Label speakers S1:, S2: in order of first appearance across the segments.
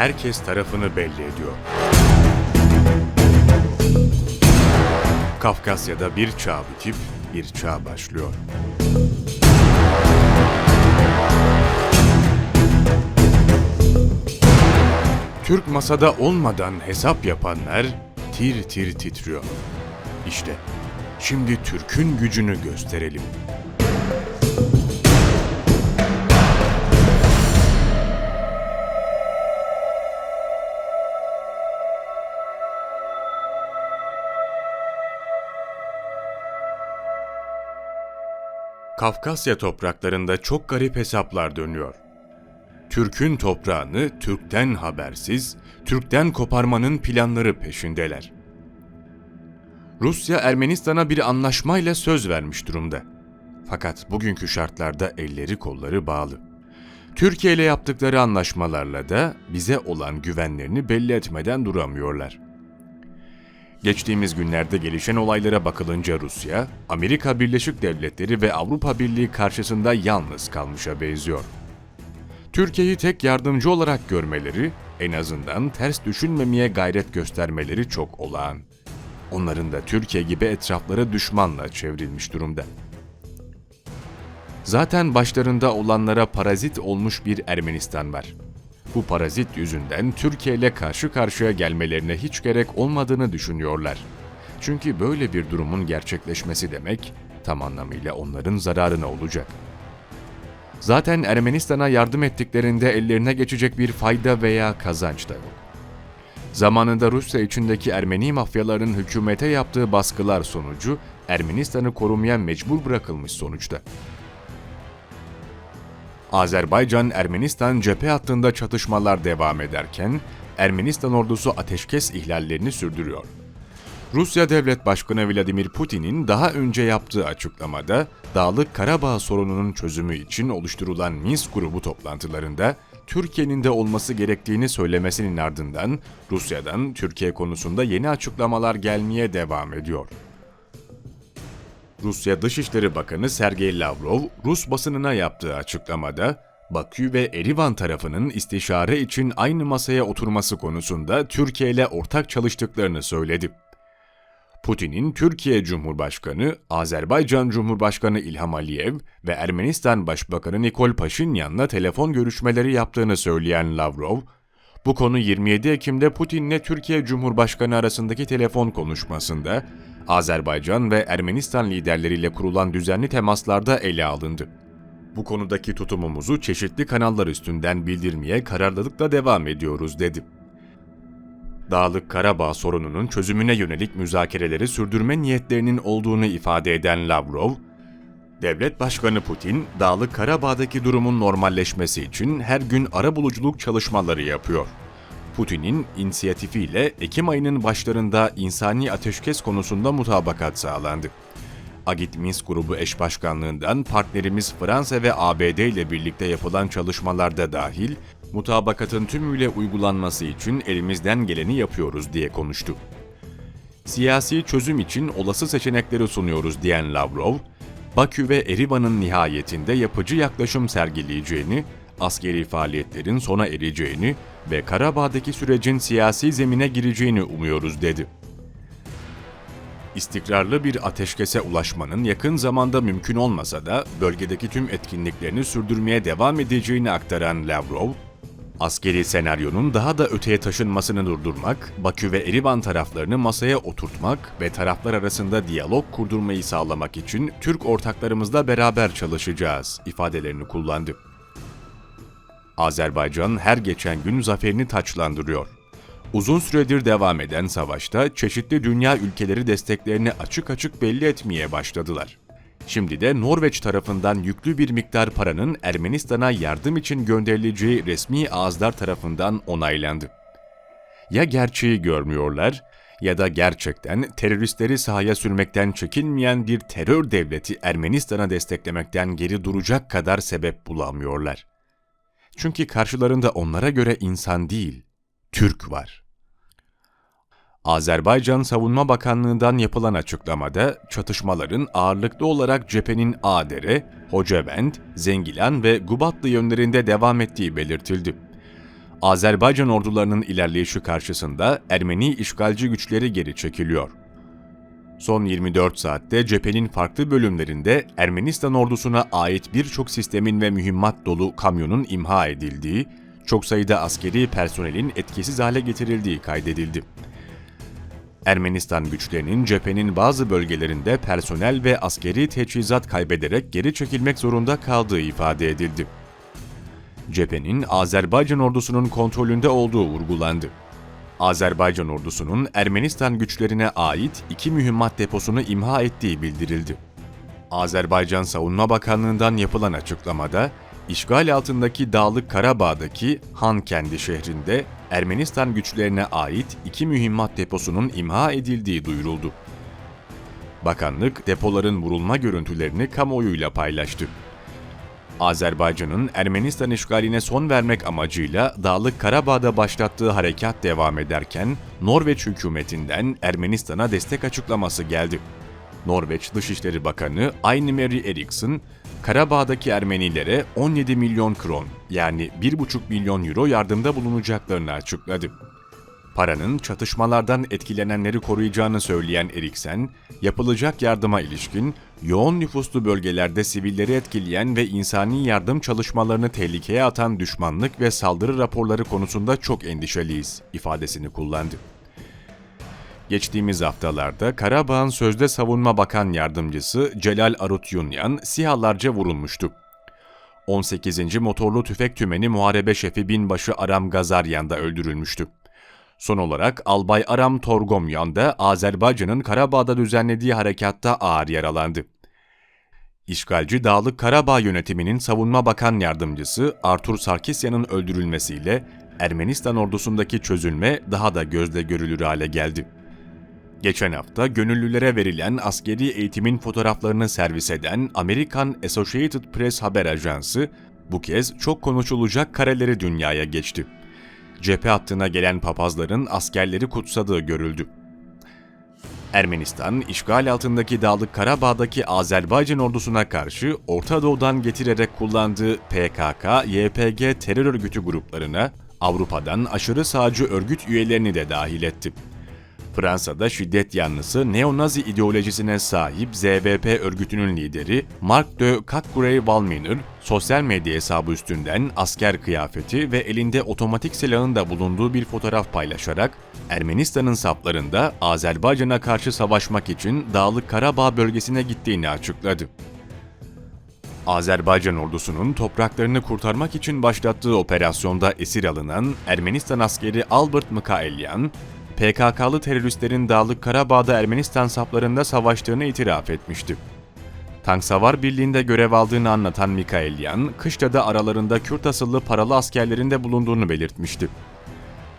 S1: herkes tarafını belli ediyor. Kafkasya'da bir çağ bitip bir çağ başlıyor. Türk masada olmadan hesap yapanlar tir tir titriyor. İşte şimdi Türk'ün gücünü gösterelim. Kafkasya topraklarında çok garip hesaplar dönüyor. Türk'ün toprağını Türk'ten habersiz, Türk'ten koparmanın planları peşindeler. Rusya Ermenistan'a bir anlaşmayla söz vermiş durumda. Fakat bugünkü şartlarda elleri kolları bağlı. Türkiye ile yaptıkları anlaşmalarla da bize olan güvenlerini belli etmeden duramıyorlar. Geçtiğimiz günlerde gelişen olaylara bakılınca Rusya, Amerika Birleşik Devletleri ve Avrupa Birliği karşısında yalnız kalmışa benziyor. Türkiye'yi tek yardımcı olarak görmeleri, en azından ters düşünmemeye gayret göstermeleri çok olağan. Onların da Türkiye gibi etrafları düşmanla çevrilmiş durumda. Zaten başlarında olanlara parazit olmuş bir Ermenistan var. Bu parazit yüzünden Türkiye ile karşı karşıya gelmelerine hiç gerek olmadığını düşünüyorlar. Çünkü böyle bir durumun gerçekleşmesi demek tam anlamıyla onların zararına olacak. Zaten Ermenistan'a yardım ettiklerinde ellerine geçecek bir fayda veya kazanç da yok. Zamanında Rusya içindeki Ermeni mafyaların hükümete yaptığı baskılar sonucu Ermenistan'ı korumaya mecbur bırakılmış sonuçta. Azerbaycan-Ermenistan cephe hattında çatışmalar devam ederken Ermenistan ordusu ateşkes ihlallerini sürdürüyor. Rusya Devlet Başkanı Vladimir Putin'in daha önce yaptığı açıklamada Dağlık Karabağ sorununun çözümü için oluşturulan Minsk grubu toplantılarında Türkiye'nin de olması gerektiğini söylemesinin ardından Rusya'dan Türkiye konusunda yeni açıklamalar gelmeye devam ediyor. Rusya Dışişleri Bakanı Sergey Lavrov, Rus basınına yaptığı açıklamada, Bakü ve Erivan tarafının istişare için aynı masaya oturması konusunda Türkiye ile ortak çalıştıklarını söyledi. Putin'in Türkiye Cumhurbaşkanı, Azerbaycan Cumhurbaşkanı İlham Aliyev ve Ermenistan Başbakanı Nikol Paşinyan'la telefon görüşmeleri yaptığını söyleyen Lavrov, bu konu 27 Ekim'de Putin'le Türkiye Cumhurbaşkanı arasındaki telefon konuşmasında Azerbaycan ve Ermenistan liderleriyle kurulan düzenli temaslarda ele alındı. Bu konudaki tutumumuzu çeşitli kanallar üstünden bildirmeye kararlılıkla devam ediyoruz dedi. Dağlık Karabağ sorununun çözümüne yönelik müzakereleri sürdürme niyetlerinin olduğunu ifade eden Lavrov, Devlet Başkanı Putin, Dağlık Karabağ'daki durumun normalleşmesi için her gün arabuluculuk çalışmaları yapıyor. Putin'in inisiyatifiyle Ekim ayının başlarında insani ateşkes konusunda mutabakat sağlandı. Agit Minsk grubu eş başkanlığından partnerimiz Fransa ve ABD ile birlikte yapılan çalışmalarda dahil, mutabakatın tümüyle uygulanması için elimizden geleni yapıyoruz diye konuştu. Siyasi çözüm için olası seçenekleri sunuyoruz diyen Lavrov, Bakü ve Erivan'ın nihayetinde yapıcı yaklaşım sergileyeceğini, askeri faaliyetlerin sona ereceğini ve Karabağ'daki sürecin siyasi zemine gireceğini umuyoruz dedi. İstikrarlı bir ateşkese ulaşmanın yakın zamanda mümkün olmasa da bölgedeki tüm etkinliklerini sürdürmeye devam edeceğini aktaran Lavrov, askeri senaryonun daha da öteye taşınmasını durdurmak, Bakü ve Erivan taraflarını masaya oturtmak ve taraflar arasında diyalog kurdurmayı sağlamak için Türk ortaklarımızla beraber çalışacağız ifadelerini kullandı. Azerbaycan her geçen gün zaferini taçlandırıyor. Uzun süredir devam eden savaşta çeşitli dünya ülkeleri desteklerini açık açık belli etmeye başladılar. Şimdi de Norveç tarafından yüklü bir miktar paranın Ermenistan'a yardım için gönderileceği resmi ağızlar tarafından onaylandı. Ya gerçeği görmüyorlar ya da gerçekten teröristleri sahaya sürmekten çekinmeyen bir terör devleti Ermenistan'a desteklemekten geri duracak kadar sebep bulamıyorlar. Çünkü karşılarında onlara göre insan değil, Türk var. Azerbaycan Savunma Bakanlığı'ndan yapılan açıklamada çatışmaların ağırlıklı olarak cephenin Adere, Hocavent, Zengilan ve Gubatlı yönlerinde devam ettiği belirtildi. Azerbaycan ordularının ilerleyişi karşısında Ermeni işgalci güçleri geri çekiliyor. Son 24 saatte cephenin farklı bölümlerinde Ermenistan ordusuna ait birçok sistemin ve mühimmat dolu kamyonun imha edildiği, çok sayıda askeri personelin etkisiz hale getirildiği kaydedildi. Ermenistan güçlerinin cephenin bazı bölgelerinde personel ve askeri teçhizat kaybederek geri çekilmek zorunda kaldığı ifade edildi. Cephenin Azerbaycan ordusunun kontrolünde olduğu vurgulandı. Azerbaycan ordusunun Ermenistan güçlerine ait iki mühimmat deposunu imha ettiği bildirildi. Azerbaycan Savunma Bakanlığı'ndan yapılan açıklamada, işgal altındaki Dağlık Karabağ'daki Hankendi şehrinde Ermenistan güçlerine ait iki mühimmat deposunun imha edildiği duyuruldu. Bakanlık depoların vurulma görüntülerini kamuoyuyla paylaştı. Azerbaycan'ın Ermenistan işgaline son vermek amacıyla Dağlık Karabağ'da başlattığı harekat devam ederken Norveç hükümetinden Ermenistan'a destek açıklaması geldi. Norveç Dışişleri Bakanı Aine Mary Eriksson, Karabağ'daki Ermenilere 17 milyon kron yani 1,5 milyon euro yardımda bulunacaklarını açıkladı. Paranın çatışmalardan etkilenenleri koruyacağını söyleyen Eriksen, yapılacak yardıma ilişkin yoğun nüfuslu bölgelerde sivilleri etkileyen ve insani yardım çalışmalarını tehlikeye atan düşmanlık ve saldırı raporları konusunda çok endişeliyiz ifadesini kullandı. Geçtiğimiz haftalarda Karabağ'ın Sözde Savunma Bakan Yardımcısı Celal Arut Yunyan sihalarca vurulmuştu. 18. Motorlu Tüfek Tümeni Muharebe Şefi Binbaşı Aram Gazaryan da öldürülmüştü. Son olarak Albay Aram Torgomyan da Azerbaycan'ın Karabağ'da düzenlediği harekatta ağır yaralandı. İşgalci Dağlık Karabağ yönetiminin Savunma Bakan Yardımcısı Artur Sarkisyan'ın öldürülmesiyle Ermenistan ordusundaki çözülme daha da gözle görülür hale geldi. Geçen hafta gönüllülere verilen askeri eğitimin fotoğraflarını servis eden Amerikan Associated Press haber ajansı bu kez çok konuşulacak kareleri dünyaya geçti. Cephe hattına gelen papazların askerleri kutsadığı görüldü. Ermenistan, işgal altındaki Dağlık Karabağ'daki Azerbaycan ordusuna karşı Orta Doğu'dan getirerek kullandığı PKK, YPG terör örgütü gruplarına Avrupa'dan aşırı sağcı örgüt üyelerini de dahil etti. Fransa'da şiddet yanlısı neo-nazi ideolojisine sahip ZBP örgütünün lideri Marc de Catgrey-Valminer, sosyal medya hesabı üstünden asker kıyafeti ve elinde otomatik silahın da bulunduğu bir fotoğraf paylaşarak Ermenistan'ın saflarında Azerbaycan'a karşı savaşmak için Dağlık Karabağ bölgesine gittiğini açıkladı. Azerbaycan ordusunun topraklarını kurtarmak için başlattığı operasyonda esir alınan Ermenistan askeri Albert Mikaelyan, PKK'lı teröristlerin Dağlık Karabağ'da Ermenistan saflarında savaştığını itiraf etmişti. Tank Savar Birliği'nde görev aldığını anlatan Mikaelyan, kışlada aralarında Kürt asıllı paralı askerlerin de bulunduğunu belirtmişti.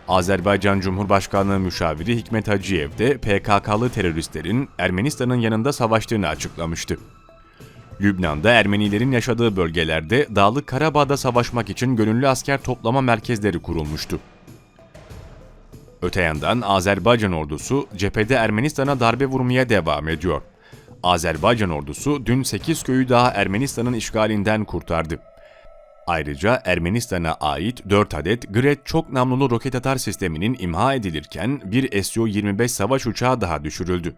S1: Azerbaycan Cumhurbaşkanlığı müşaviri Hikmet Hacıyev de PKK'lı teröristlerin Ermenistan'ın yanında savaştığını açıklamıştı. Lübnan'da Ermenilerin yaşadığı bölgelerde Dağlık Karabağ'da savaşmak için gönüllü asker toplama merkezleri kurulmuştu. Öte yandan Azerbaycan ordusu cephede Ermenistan'a darbe vurmaya devam ediyor. Azerbaycan ordusu dün 8 köyü daha Ermenistan'ın işgalinden kurtardı. Ayrıca Ermenistan'a ait 4 adet Gret çok namlulu roket atar sisteminin imha edilirken bir Su-25 savaş uçağı daha düşürüldü.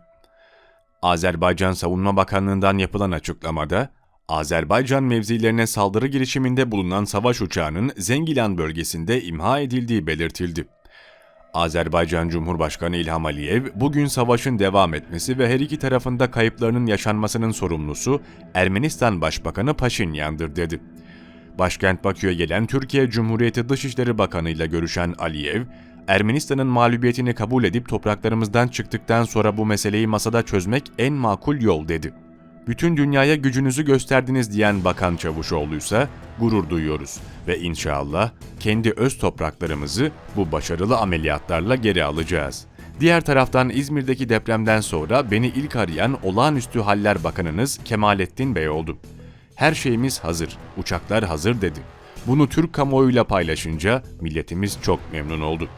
S1: Azerbaycan Savunma Bakanlığı'ndan yapılan açıklamada, Azerbaycan mevzilerine saldırı girişiminde bulunan savaş uçağının Zengilan bölgesinde imha edildiği belirtildi. Azerbaycan Cumhurbaşkanı İlham Aliyev, bugün savaşın devam etmesi ve her iki tarafında kayıplarının yaşanmasının sorumlusu Ermenistan Başbakanı Paşinyan'dır dedi. Başkent Bakü'ye gelen Türkiye Cumhuriyeti Dışişleri Bakanı ile görüşen Aliyev, Ermenistan'ın mağlubiyetini kabul edip topraklarımızdan çıktıktan sonra bu meseleyi masada çözmek en makul yol dedi. Bütün dünyaya gücünüzü gösterdiniz diyen Bakan Çavuşoğlu ise gurur duyuyoruz ve inşallah kendi öz topraklarımızı bu başarılı ameliyatlarla geri alacağız. Diğer taraftan İzmir'deki depremden sonra beni ilk arayan Olağanüstü Haller Bakanınız Kemalettin Bey oldu. Her şeyimiz hazır, uçaklar hazır dedi. Bunu Türk kamuoyuyla paylaşınca milletimiz çok memnun oldu.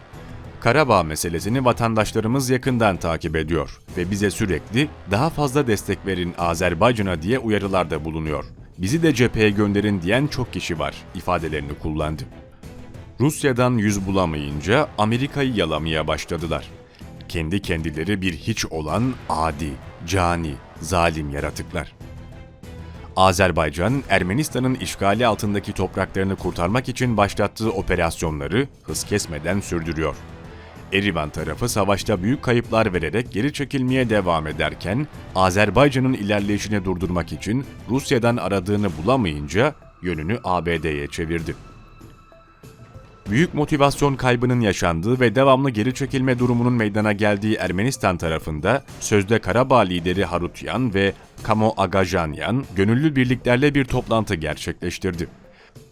S1: Karabağ meselesini vatandaşlarımız yakından takip ediyor ve bize sürekli daha fazla destek verin Azerbaycan'a diye uyarılarda bulunuyor. Bizi de cepheye gönderin diyen çok kişi var ifadelerini kullandı. Rusya'dan yüz bulamayınca Amerika'yı yalamaya başladılar. Kendi kendileri bir hiç olan adi, cani, zalim yaratıklar. Azerbaycan, Ermenistan'ın işgali altındaki topraklarını kurtarmak için başlattığı operasyonları hız kesmeden sürdürüyor. Erivan tarafı savaşta büyük kayıplar vererek geri çekilmeye devam ederken, Azerbaycan'ın ilerleyişini durdurmak için Rusya'dan aradığını bulamayınca yönünü ABD'ye çevirdi. Büyük motivasyon kaybının yaşandığı ve devamlı geri çekilme durumunun meydana geldiği Ermenistan tarafında sözde Karabağ lideri Harutyan ve Kamo Agajanyan gönüllü birliklerle bir toplantı gerçekleştirdi.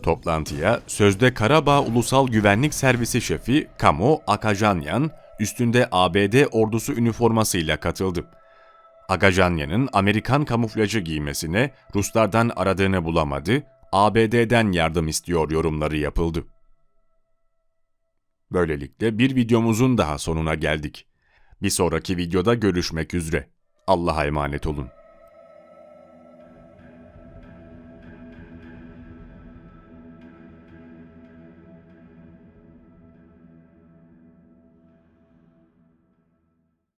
S1: Toplantıya sözde Karabağ Ulusal Güvenlik Servisi şefi Kamo Akajanyan üstünde ABD ordusu üniformasıyla katıldı. Agajanyan'ın Amerikan kamuflajı giymesine Ruslardan aradığını bulamadı, ABD'den yardım istiyor yorumları yapıldı. Böylelikle bir videomuzun daha sonuna geldik. Bir sonraki videoda görüşmek üzere. Allah'a emanet olun.